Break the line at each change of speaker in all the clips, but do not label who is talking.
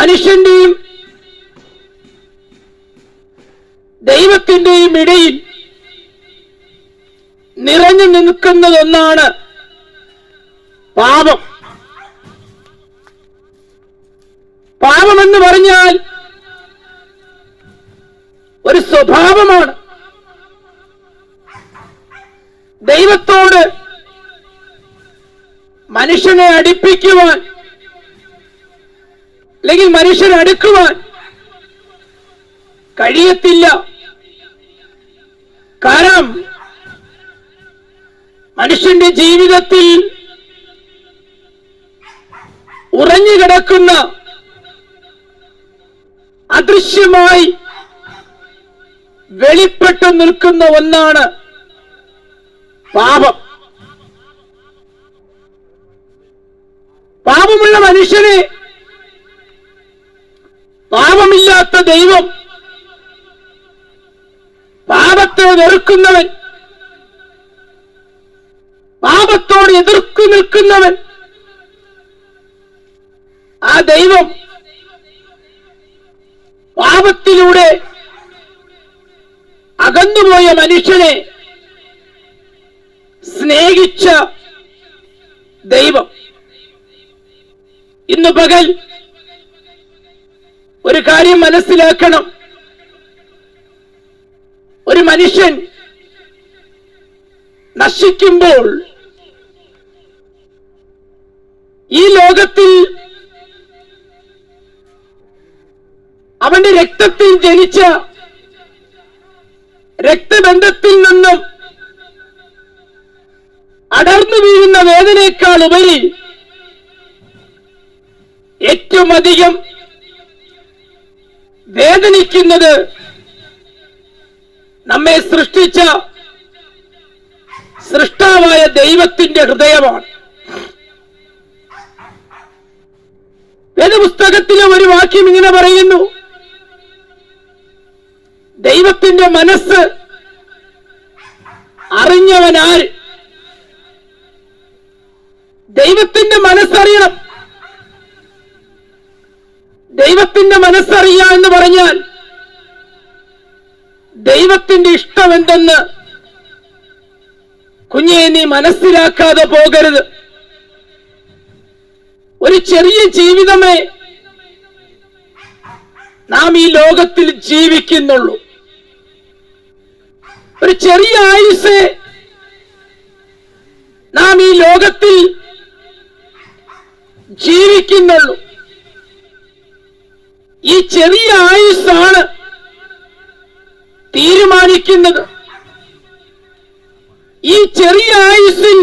മനുഷ്യന്റെയും ദൈവത്തിന്റെയും ഇടയിൽ നിറഞ്ഞു നിൽക്കുന്നതൊന്നാണ് പാപം. പാപമെന്ന് പറഞ്ഞാൽ ഒരു സ്വഭാവമാണ്. ദൈവത്തോട് മനുഷ്യനെ അടുപ്പിക്കുവാൻ അല്ലെങ്കിൽ മനുഷ്യർ അടുക്കുവാൻ കഴിയത്തില്ല. കാരണം മനുഷ്യന്റെ ജീവിതത്തിൽ ഉറഞ്ഞു കിടക്കുന്ന അദൃശ്യമായി വെളിപ്പെട്ടു നിൽക്കുന്ന ഒന്നാണ് പാപം. പാപമുള്ള മനുഷ്യനെ പാപമില്ലാത്ത ദൈവം പാപത്തെ വെറുക്കുന്നവൻ പാപത്തോട് എതിർക്കു നിൽക്കുന്നവൻ. ആ ദൈവം പാപത്തിലൂടെ അകന്നുപോയ മനുഷ്യനെ സ്നേഹിച്ച ദൈവം. ഇന്ന് പകൽ ഒരു കാര്യം മനസ്സിലാക്കണം. ഒരു മനുഷ്യൻ നശിക്കുമ്പോൾ ഈ ലോകത്തിൽ അവന്റെ രക്തത്തിൽ ജനിച്ച രക്തബന്ധത്തിൽ നിന്നും അടർന്നു വീഴുന്ന വേദനയേക്കാൾ ഉപരി ഏറ്റവും അധികം വേദനിക്കുന്നത് നമ്മെ സൃഷ്ടിച്ച സൃഷ്ടാവായ ദൈവത്തിന്റെ ഹൃദയമാണ്. വേദപുസ്തകത്തിലെ ഒരു വാക്യം ഇങ്ങനെ പറയുന്നു. ദൈവത്തിന്റെ മനസ്സ് അറിഞ്ഞവനാൽ ദൈവത്തിന്റെ മനസ്സറിയണം. ദൈവത്തിന്റെ മനസ്സറിയ എന്ന് പറഞ്ഞാൽ ദൈവത്തിന്റെ ഇഷ്ടം എന്തെന്ന് കുഞ്ഞെ നീ മനസ്സിലാക്കാതെ പോകരുത്. ഒരു ചെറിയ ജീവിതമേ നാം ഈ ലോകത്തിൽ ജീവിക്കുന്നുള്ളൂ. ഒരു ചെറിയ ആയുസ് നാം ഈ ലോകത്തിൽ ജീവിക്കുന്നുള്ളൂ. ഈ ചെറിയ ആയുസ്സാണ് തീരുമാനിക്കുന്നത്. ഈ ചെറിയ ആയുസ്സിൽ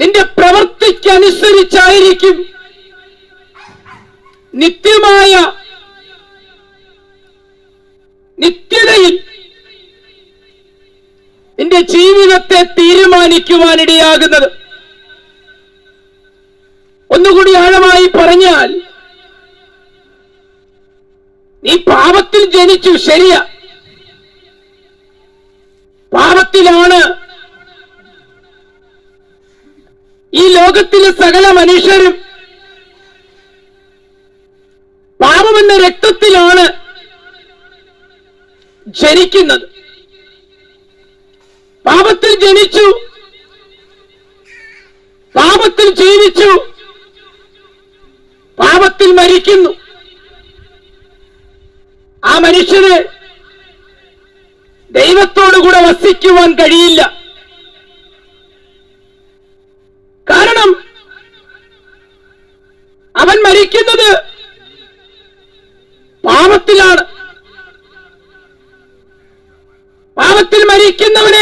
നിന്റെ പ്രവൃത്തിക്കനുസരിച്ചായിരിക്കും നിത്യമായ നിത്യതയിൽ നിന്റെ ജീവിതത്തെ തീരുമാനിക്കുവാനിടയാകുന്നത്. ഒന്നുകൂടി ആഴമായി പറഞ്ഞാൽ നീ പാപത്തിൽ ജനിച്ചു ശരിയ. പാപത്തിലാണ് ഈ ലോകത്തിലെ സകല മനുഷ്യരും പാപമെന്ന രക്തത്തിലാണ് ജനിക്കുന്നത്. പാപത്തിൽ ജനിച്ചു പാപത്തിൽ ജീവിച്ചു പാപത്തിൽ മരിക്കുന്നു. ആ മനുഷ്യന് ദൈവത്തോടുകൂടെ വസിക്കുവാൻ കഴിയില്ല. കാരണം അവൻ മരിക്കുന്നത് പാപത്തിലാണ്. പാപത്തിൽ മരിക്കുന്നവനെ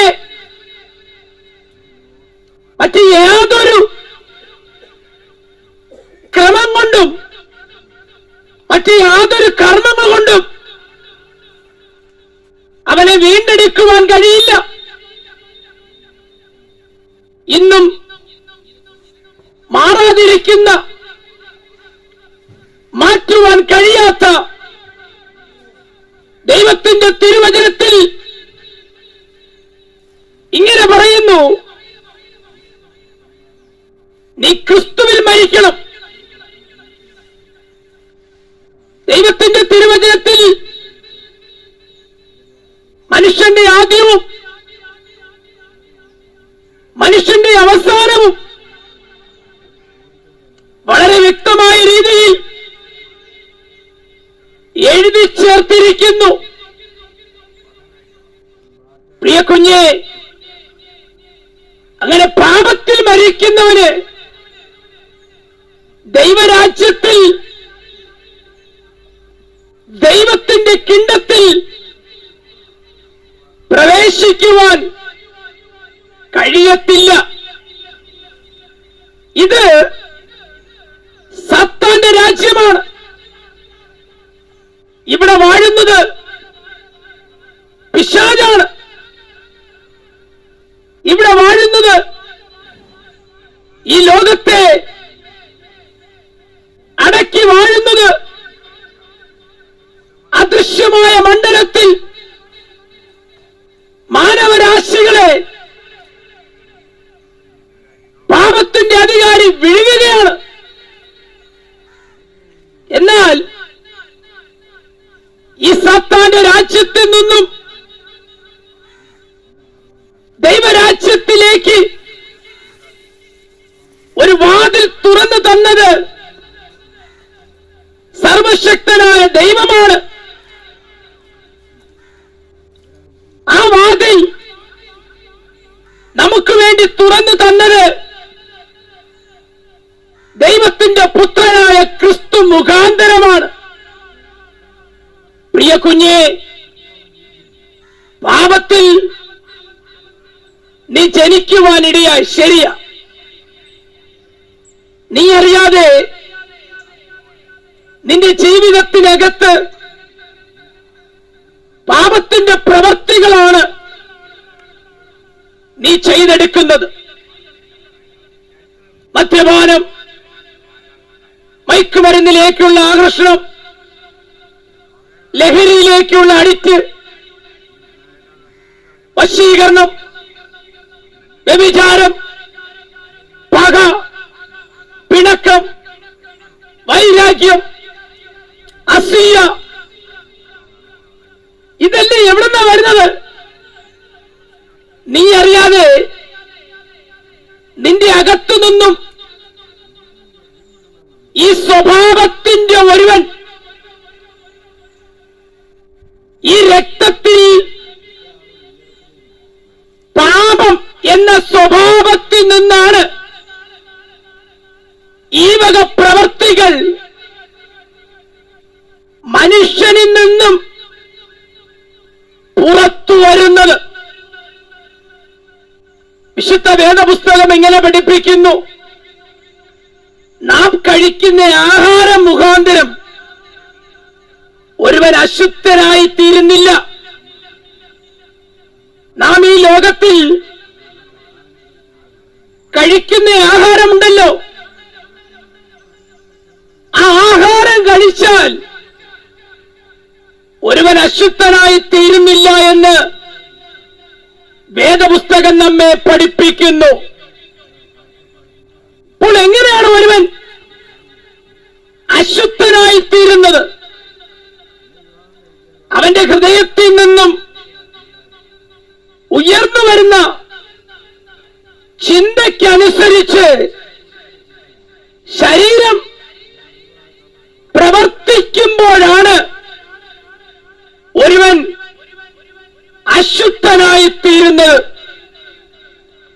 ഇങ്ങനെ പറയുന്നു. നീ ക്രിസ്തുവിൽ മരിക്കണം. ദൈവത്തിന്റെ തിരുവചനത്തിൽ മനുഷ്യന്റെ ആദ്യവും മനുഷ്യന്റെ അവസാനവും വളരെ വ്യക്തമായ രീതിയിൽ എഴുതി ചേർത്തിരിക്കുന്നു. പ്രിയ കുഞ്ഞെ പാപത്തിൽ മരിക്കുന്നവന് ദൈവരാജ്യത്തിൽ ദൈവത്തിന്റെ കിണ്ടത്തിൽ പ്രവേശിക്കുവാൻ കഴിയത്തില്ല. ഇത് സത്താന്റെ രാജ്യമാണ്. ഇവിടെ വാഴുന്നത് പിശാജാണ് ഇവിടെ വാഴുന്നത് ഈ ലോകത്തെ അടക്കി വാഴുന്നത് അദൃശ്യമായ മണ്ഡലത്തിൽ മാനവരാശികളെ പാപത്തിന്റെ അധികാരി വിഴുകുകയാണ് എന്നാൽ ഈ സത്താന്റെ രാജ്യത്തിൽ നിന്നും ദൈവരാജ്യത്തിലേക്ക് ഒരു വാതിൽ തുറന്നു തന്നത് സർവശക്തനായ ദൈവമാണ്. ആ വാതിൽ നമുക്ക് വേണ്ടി തുറന്നു തന്നത് ദൈവത്തിന്റെ പുത്രനായ ക്രിസ്തു മുഖാന്തരമാണ്. പ്രിയ കുഞ്ഞെ പാപത്തിൽ നീ ജനിക്കുവാനിടയായി. ശരിയാ. നീ അറിയാതെ നിന്റെ ജീവിതത്തിനകത്ത് പാപത്തിന്റെ പ്രവൃത്തികളാണ് നീ ചെയ്തെടുക്കുന്നത്. മദ്യപാനം മയക്കുമരുന്നിലേക്കുള്ള ആകർഷണം ലഹരിയിലേക്കുള്ള അടിറ്റ് വശീകരണം വ്യഭിചാരം പക പിണക്കം വൈരാഗ്യം അസൂയ. ഇതല്ലേ എവിടുന്നാ വരുന്നത്? നീ അറിയാതെ നിന്റെ അകത്തു നിന്നും ഈ സ്വഭാവത്തിന്റെ ഒരുവൻ ഈ രക്തത്തിൽ പാപം എന്ന സ്വഭാവത്തിൽ നിന്നാണ് ഈ വക പ്രവർത്തികൾ മനുഷ്യനിൽ നിന്നും പുറത്തു വരുന്നത്. വിശുദ്ധ വേദപുസ്തകം എങ്ങനെ പഠിപ്പിക്കുന്നു. നാം കഴിക്കുന്ന ആഹാരം മുഖാന്തരം ഒരുവൻ അശുദ്ധനായി തീരുന്നില്ല നാം ഈ ലോകത്തിൽ ഒരുവൻ അശുദ്ധനായി തീരുന്നില്ല എന്ന് വേദപുസ്തകം നമ്മെ പഠിപ്പിക്കുന്നു. അപ്പോൾ എങ്ങനെയാണ് ഒരുവൻ അശുദ്ധനായി തീരുന്നത്? അവന്റെ ഹൃദയത്തിൽ നിന്നും ഉയർന്നു വരുന്ന ചിന്തയ്ക്കനുസരിച്ച് ശരീരം പ്രവർത്തിക്കുമ്പോഴാണ് ഒരുവൻ അശുദ്ധനായി തീരുന്നത്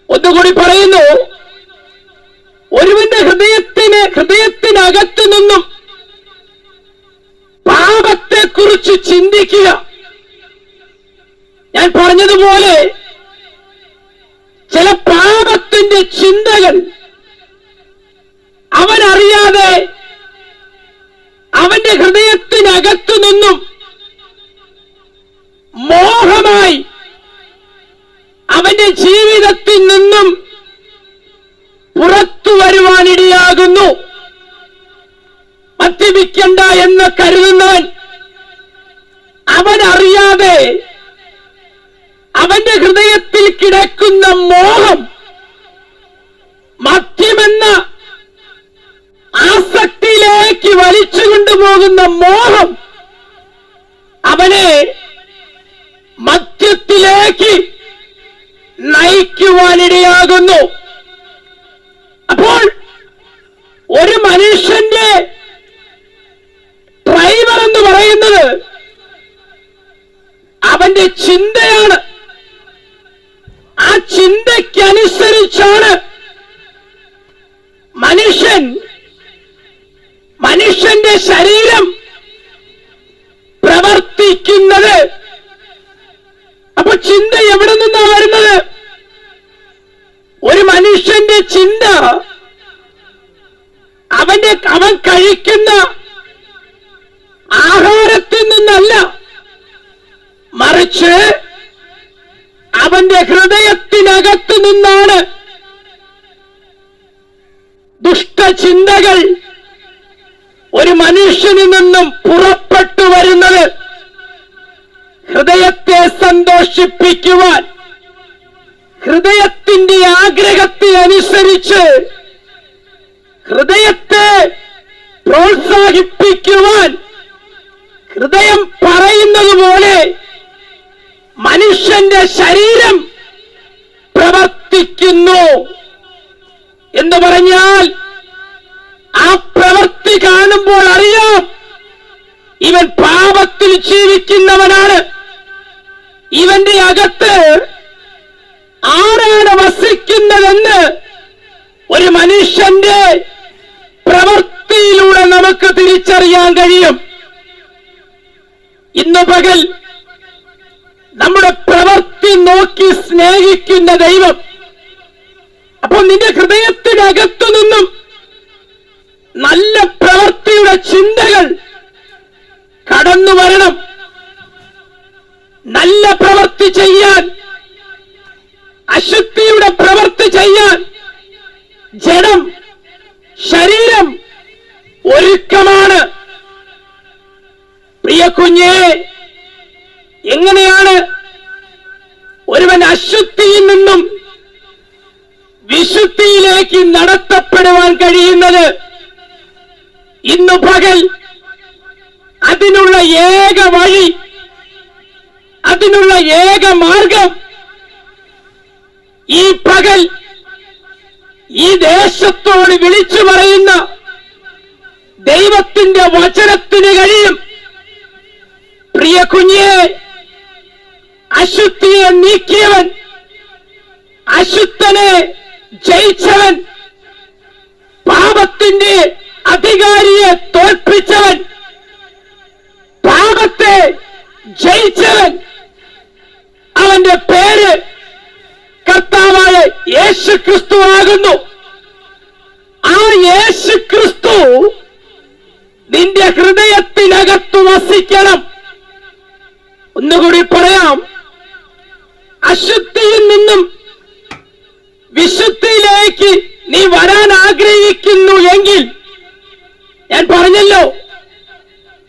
ഒന്നുകൂടി പറയുന്നു. ഒരുവന്റെ ഹൃദയത്തിന് ഹൃദയത്തിനകത്തു നിന്നും പാപത്തെ കുറിച്ച് ചിന്തിക്കുക. ഞാൻ പറഞ്ഞതുപോലെ ചില പാപത്തിന്റെ ചിന്തകൾ അവനറിയാതെ അവന്റെ ഹൃദയത്തിനകത്തു നിന്നും മോഹമായി അവന്റെ ജീവിതത്തിൽ നിന്നും പുറത്തു വരുവാനിടയാകുന്നു മദ്യപിക്കണ്ട എന്ന് കരുതുന്നവൻ അവനറിയാതെ അവന്റെ ഹൃദയത്തിൽ കിടക്കുന്ന മോഹം മദ്യമെന്ന ആസക്തിയിലേക്ക് വലിച്ചു കൊണ്ടുപോകുന്ന മോഹം അവനെ മദ്യത്തിലേക്ക് നയിക്കുവാനിടയാകുന്നു. അപ്പോൾ ഒരു മനുഷ്യന്റെ ഡ്രൈവർ എന്ന് പറയുന്നത് അവന്റെ ചിന്തയാണ്. ആ ചിന്തയ്ക്കനുസരിച്ചാണ് മനുഷ്യൻ മനുഷ്യന്റെ ശരീരം പ്രവർത്തിക്കുന്നത്. അപ്പൊ ചിന്ത എവിടെ നിന്നാ വരുന്നത്? ഒരു മനുഷ്യന്റെ ചിന്ത അവന്റെ അവൻ കഴിക്കുന്ന ആഹാരത്തിൽ നിന്നല്ല. മറിച്ച് അവന്റെ ഹൃദയത്തിനകത്ത് നിന്നാണ് ദുഷ്ടചിന്തകൾ ഒരു മനുഷ്യനിൽ നിന്നും പുറപ്പെട്ടു വരുന്നത്. ഹൃദയത്തെ സന്തോഷിപ്പിക്കുവാൻ ഹൃദയത്തിന്റെ ആഗ്രഹത്തെ ആഗ്രഹത്തിനനുസരിച്ച് ഹൃദയത്തെ പ്രോത്സാഹിപ്പിക്കുവാൻ ഹൃദയം പറയുന്നത് പോലെ മനുഷ്യന്റെ ശരീരം പ്രവർത്തിക്കുന്നു എന്ന് പറഞ്ഞാൽ ആ പ്രവൃത്തി കാണുമ്പോൾ അറിയാം ഇവൻ പാപത്തിൽ ജീവിക്കുന്നവനാണ്. ഇവന്റെ അകത്ത് ആരാണ് വസിക്കുന്നതെന്ന് ഒരു മനുഷ്യന്റെ പ്രവൃത്തിയിലൂടെ നമുക്ക് തിരിച്ചറിയാൻ കഴിയും. ഇന്ന് പകൽ നമ്മുടെ പ്രവൃത്തി നോക്കി സ്നേഹിക്കുന്ന ദൈവം അപ്പോൾ നിന്റെ ഹൃദയത്തിനകത്തു നിന്നും നല്ല പ്രവൃത്തിയുടെ ചിന്തകൾ കടന്നു വരണം. നല്ല പ്രവൃത്തി ചെയ്യാൻ അശുദ്ധിയുടെ പ്രവൃത്തി ചെയ്യാൻ ജഡം ശരീരം ഒരുക്കമാണ്. പ്രിയ കുഞ്ഞേ എങ്ങനെയാണ് ഒരുവൻ അശുദ്ധിയിൽ നിന്നും വിശുദ്ധിയിലേക്ക് നടത്തപ്പെടുവാൻ കഴിയുന്നത് ഇന്നു പകൽ അതിനുള്ള ഏക വഴി അതിനുള്ള ഏക മാർഗം ഈ പകൽ ഈ ദേശത്തോട് വിളിച്ചു പറയുന്ന ദൈവത്തിന്റെ വചനത്തിന് കഴിയും. പ്രിയ കുഞ്ഞെ അശുദ്ധിയെ നീക്കിയവൻ അശുദ്ധനെ ജയിച്ചവൻ പാപത്തിന്റെ അധികാരിയെ തോൽപ്പിച്ചവൻ പാപത്തെ ജയിച്ചവൻ അവന്റെ പേര് കർത്താവായ യേശു ക്രിസ്തു ആകുന്നു. ആ യേശു ക്രിസ്തു നിന്റെ ഹൃദയത്തിനകത്ത് വസിക്കണം. ഒന്നുകൂടി പറയാം. അശുദ്ധിയിൽ നിന്നും വിശുദ്ധിയിലേക്ക് നീ വരാൻ ആഗ്രഹിക്കുന്നു എങ്കിൽ ഞാൻ പറഞ്ഞല്ലോ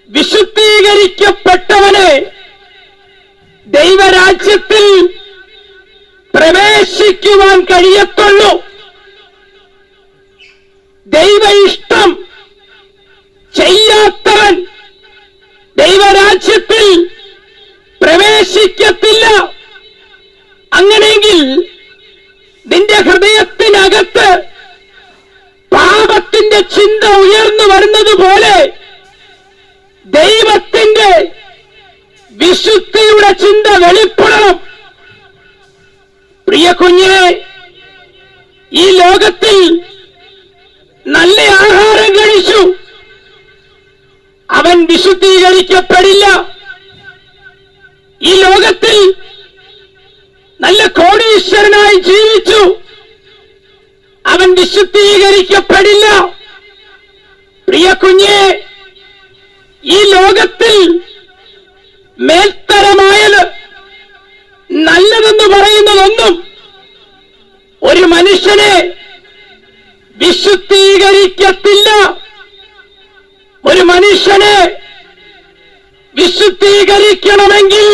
വിശുദ്ധീകരിക്കപ്പെട്ടവനെ ദൈവരാജ്യത്തിൽ പ്രവേശിക്കുവാൻ കഴിയത്തുള്ളൂ. ദൈവ ഇഷ്ടം ചെയ്യാത്തവൻ ദൈവരാജ്യത്തിൽ പ്രവേശിക്കത്തില്ല. അങ്ങനെയെങ്കിൽ നിന്റെ ഹൃദയത്തിനകത്ത് പാപത്തിന്റെ ചിന്ത ഉയർന്നു വരുന്നത് പോലെ ദൈവത്തിന്റെ വിശുദ്ധിയുടെ ചിന്ത വെളിപ്പെടണം. പ്രിയ കുഞ്ഞെ ഈ ലോകത്തിൽ നല്ല ആഹാരം കഴിച്ചു. അവൻ വിശുദ്ധീകരിക്കപ്പെടില്ല. ഈ ലോകത്തിൽ നല്ല കോടീശ്വരനായി ജീവിച്ചു. അവൻ വിശുദ്ധീകരിക്കപ്പെടില്ല. പ്രിയ കുഞ്ഞെ ഈ ലോകത്തിൽ മേൽത്തരമായത് നല്ലതെന്ന് പറയുന്നതൊന്നും ഒരു മനുഷ്യനെ വിശുദ്ധീകരിക്കത്തില്ല. ഒരു മനുഷ്യനെ വിശുദ്ധീകരിക്കണമെങ്കിൽ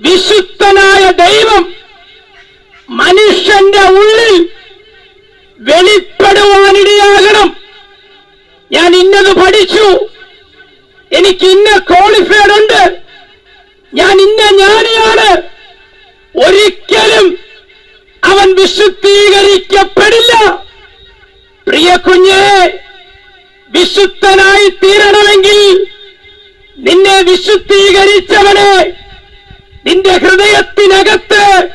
വിശുദ്ധനായ ദൈവം മനുഷ്യന്റെ ഉള്ളിൽ വെളിപ്പെടുവാനിടയാകണം. ഞാൻ ഇന്നത് പഠിച്ചു. എനിക്ക് ഇന്ന ക്വാളിഫൈഡ് ഉണ്ട്. ഞാൻ ഇന്ന ജ്ഞാനിയാണ്. ഒരിക്കലും അവൻ വിശുദ്ധീകരിക്കപ്പെടില്ല. പ്രിയ കുഞ്ഞെ വിശുദ്ധനായി തീരണമെങ്കിൽ നിന്നെ വിശുദ്ധീകരിച്ചവനെ നിന്റെ ഹൃദയത്തിനകത്ത്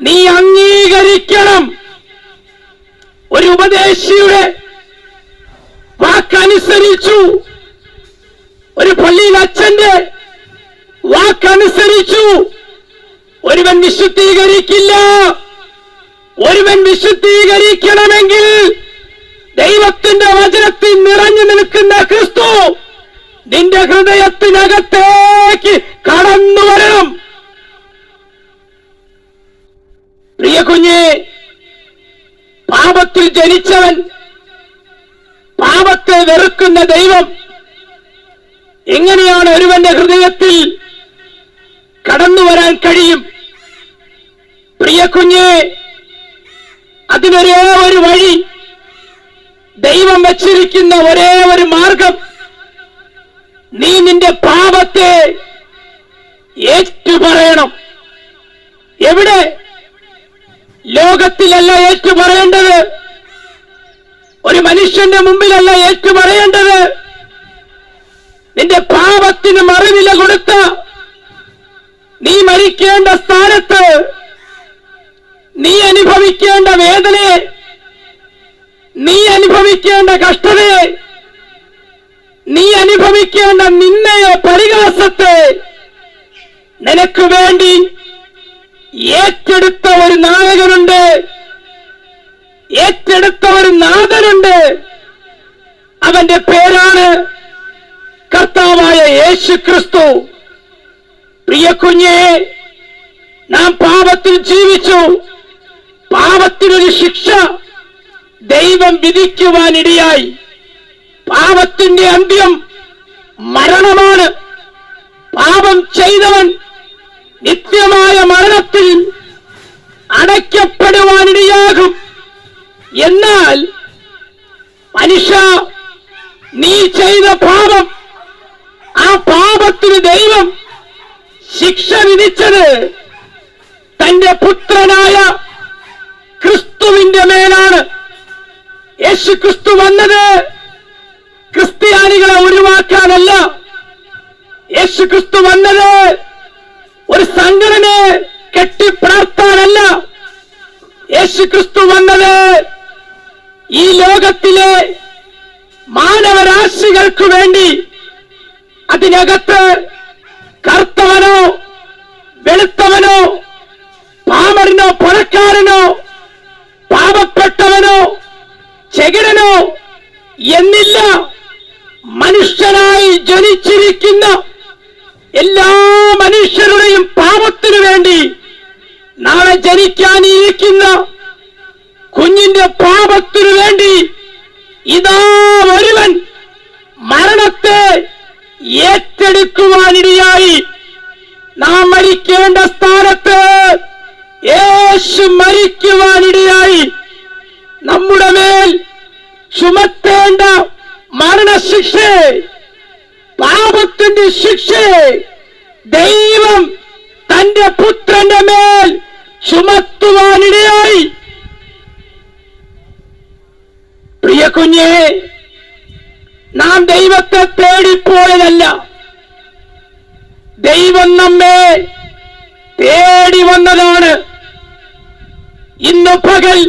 നീ അംഗീകരിക്കണം. ഒരു ഉപദേശിയുടെ വാക്കനുസരിച്ചു ഒരു പള്ളിയിൽ അച്ഛന്റെ വാക്കനുസരിച്ചു ഒരുവൻ വിശുദ്ധീകരിക്കില്ല. ഒരുവൻ വിശുദ്ധീകരിക്കണമെങ്കിൽ ദൈവത്തിന്റെ വചനത്തിൽ നിറഞ്ഞു നിൽക്കുന്ന ക്രിസ്തു നിന്റെ ഹൃദയത്തിനകത്തേക്ക് കടന്നു വരണം. പ്രിയ കുഞ്ഞെ പാപത്തിൽ ജനിച്ചവൻ പാപത്തെ വെറുക്കുന്ന ദൈവം എങ്ങനെയാണ് ഒരുവന്റെ ഹൃദയത്തിൽ കടന്നു വരാൻ കഴിയും? പ്രിയ കുഞ്ഞെ അതിനൊരേ ഒരു വഴി ദൈവം വച്ചിരിക്കുന്ന ഒരേ ഒരു മാർഗം. നീ നിന്റെ പാപത്തെ ഏറ്റുപറയണം. എവിടെ? ലോകത്തിലല്ല ഏറ്റുപറയേണ്ടത്. ഒരു മനുഷ്യന്റെ മുമ്പിലല്ല ഏറ്റുപറയേണ്ടത്. നിന്റെ പാപത്തിന് മറുവില കൊടുത്ത നീ മരിക്കേണ്ട സ്ഥാനത്ത് നീ അനുഭവിക്കേണ്ട വേദനയെ നീ അനുഭവിക്കേണ്ട കഷ്ടതയെ നീ അനുഭവിക്കേണ്ട നിന്നയെ പരിഹാസത്തെ നിനക്ക് വേണ്ടി ഏറ്റെടുത്ത ഒരു നായകനുണ്ട്. ഏറ്റെടുത്ത ഒരു നാഥനുണ്ട്. അവന്റെ പേരാണ് കർത്താവായ യേശു ക്രിസ്തു പ്രിയ കുഞ്ഞെ നാം പാപത്തിൽ ജീവിച്ചു. പാപത്തിനൊരു ശിക്ഷ ദൈവം വിധിക്കുവാനിടയായി. പാപത്തിന്റെ അന്ത്യം മരണമാണ്. പാപം ചെയ്തവൻ നിത്യമായ മരണത്തിൽ അടയ്ക്കപ്പെടുവാനിടയാകും. എന്നാൽ മനുഷ്യ നീ ചെയ്ത പാപം പാപത്തിന് ദൈവം ശിക്ഷ വിധിച്ചത് തന്റെ പുത്രനായ ക്രിസ്തുവിന്റെ മേലാണ്. യേശു ക്രിസ്തു വന്നത് ക്രിസ്ത്യാനികളെ ഒഴിവാക്കാനല്ല യേശു ക്രിസ്തു വന്നത് ഒരു സംഘടനയെ കെട്ടിപ്പാർത്താനല്ല യേശു ക്രിസ്തു വന്നത് ഈ ലോകത്തിലെ മാനവരാശികൾക്ക് വേണ്ടി അതിനകത്ത് കറുത്തവനോ വെളുത്തവനോ പാമറിനോ പണക്കാരനോ പാപപ്പെട്ടവനോ ചെകിടനോ എന്നില്ല മനുഷ്യനായി ജനിച്ചിരിക്കുന്ന എല്ലാ മനുഷ്യരുടെയും പാപത്തിനു വേണ്ടി നാളെ ജനിക്കാനിരിക്കുന്ന കുഞ്ഞിന്റെ പാപത്തിനു വേണ്ടി ഇതാ ഒരുവൻ മരണത്തെ ഏറ്റെടുക്കുവാനിടയായി നാം മരിക്കേണ്ട സ്ഥാനത്ത് യേശു മരിക്കുവാനിടയായി നമ്മുടെ മേൽ ചുമത്തേണ്ട മരണശിക്ഷ പാപത്തിന്റെ ശിക്ഷ ദൈവം തന്റെ പുത്രന്റെ മേൽ ചുമത്തുവാനിടയായി. പ്രിയ കുഞ്ഞെ നാം ദൈവത്തെ തേടിപ്പോയതല്ല. ദൈവം നമ്മെ തേടി വന്നതാണ്. ഇന്ന് പകൽ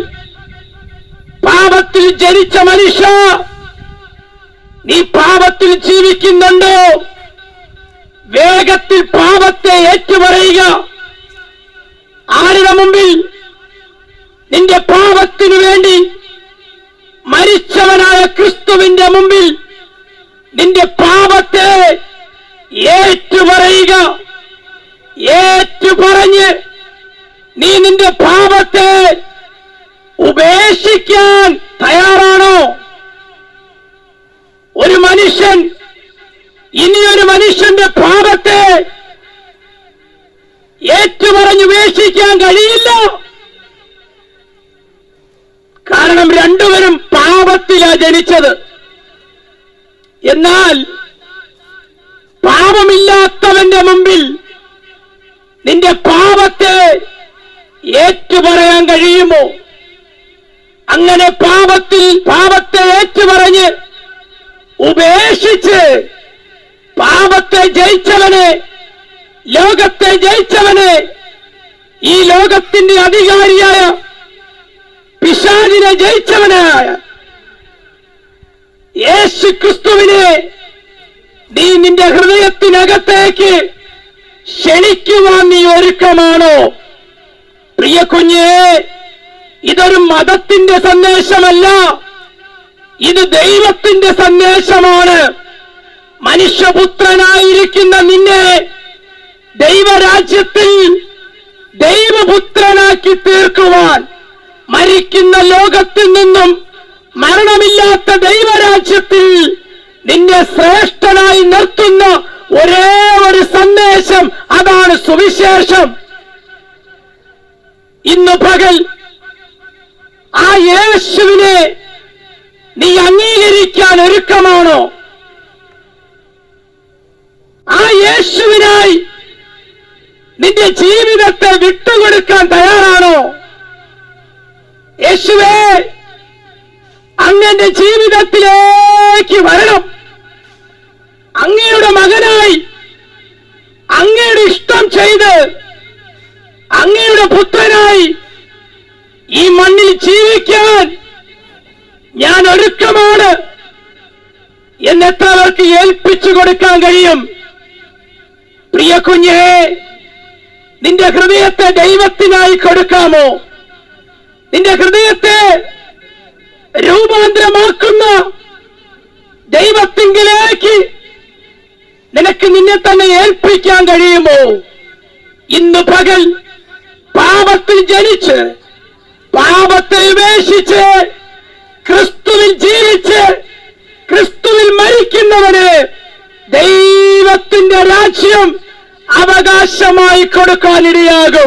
പാപത്തിൽ ജനിച്ച മനുഷ്യ നീ പാപത്തിൽ ജീവിക്കുന്നുണ്ടോ? വേഗത്തിൽ പാപത്തെ ഏറ്റുപറയുക. ആരുടെ മുമ്പിൽ? നിന്റെ പാപത്തിനു വേണ്ടി മരിച്ചവനായ ക്രിസ്തുവിന്റെ മുമ്പിൽ നിന്റെ പാപത്തെ ഏറ്റുപറയുക. ഏറ്റുപറഞ്ഞ് നീ നിന്റെ പാപത്തെ ഉപേക്ഷിക്കാൻ തയ്യാറാണോ? ഒരു മനുഷ്യൻ ഇനിയൊരു മനുഷ്യന്റെ പാപത്തെ ഏറ്റുപറഞ്ഞ് ഉപേക്ഷിക്കാൻ കഴിയില്ല. കാരണം രണ്ടുപേരും പാപത്തിലാ ജനിച്ചത്. എന്നാൽ പാപമില്ലാത്തവന്റെ മുമ്പിൽ നിന്റെ പാപത്തെ ഏറ്റുപറയാൻ കഴിയുമോ? അങ്ങനെ പാപത്തിൽ പാപത്തെ ഏറ്റുപറഞ്ഞ് ഉപേക്ഷിച്ച് പാപത്തെ ജയിച്ചവനെ ലോകത്തെ ജയിച്ചവനെ ഈ ലോകത്തിന്റെ അധികാരിയായ പിശാചിനെ ജയിച്ചവനായ യേശു ക്രിസ്തുവിനെ നീ നിന്റെ ഹൃദയത്തിനകത്തേക്ക് ക്ഷണിക്കുവാൻ നീ ഒരുക്കമാണോ? പ്രിയ കുഞ്ഞേ ഇതൊരു മതത്തിന്റെ സന്ദേശമല്ല. ഇത് ദൈവത്തിന്റെ സന്ദേശമാണ്. മനുഷ്യപുത്രനായിരിക്കുന്ന നിന്നെ ദൈവരാജ്യത്തിൽ ദൈവപുത്രനാക്കി തീർക്കുവാൻ മരിക്കുന്ന ലോകത്തിൽ നിന്നും മരണമില്ലാത്ത ദൈവരാജ്യത്തിൽ നിന്നെ ശ്രേഷ്ഠനായി നിർത്തുന്ന ഒരേ ഒരു സന്ദേശം അതാണ് സുവിശേഷം. ഇന്ന് പകൽ ആ യേശുവിനെ നീ അംഗീകരിക്കാൻ ഒരുക്കമാണോ? ആ യേശുവിനായി നിന്റെ ജീവിതത്തെ വിട്ടുകൊടുക്കാൻ തയ്യാറാണോ? യേശുവേ അങ്ങന്റെ ജീവിതത്തിലേക്ക് വരണം. അങ്ങയുടെ മകനായി അങ്ങയുടെ ഇഷ്ടം ചെയ്ത് അങ്ങയുടെ പുത്രനായി ഈ മണ്ണിൽ ജീവിക്കാൻ ഞാൻ ഒരുക്കമാണ്. എന്നെത്രവർക്ക് ഏൽപ്പിച്ചു കൊടുക്കാൻ കഴിയും? പ്രിയ കുഞ്ഞേ നിന്റെ ഹൃദയത്തെ ദൈവത്തിനായി കൊടുക്കാമോ? നിന്റെ ഹൃദയത്തെ രൂപാന്തരമാക്കുന്ന ദൈവത്തിങ്കിലേക്ക് നിനക്ക് നിന്നെ തന്നെ ഏൽപ്പിക്കാൻ കഴിയുമോ? ഇന്ന് പകൽ പാപത്തിൽ ജനിച്ച് പാപത്തിൽ വേഷിച്ച് ക്രിസ്തുവിൽ ജീവിച്ച് ക്രിസ്തുവിൽ മരിക്കുന്നവന് ദൈവത്തിന്റെ രാജ്യം അവകാശമായി കൊടുക്കാനിടയാകും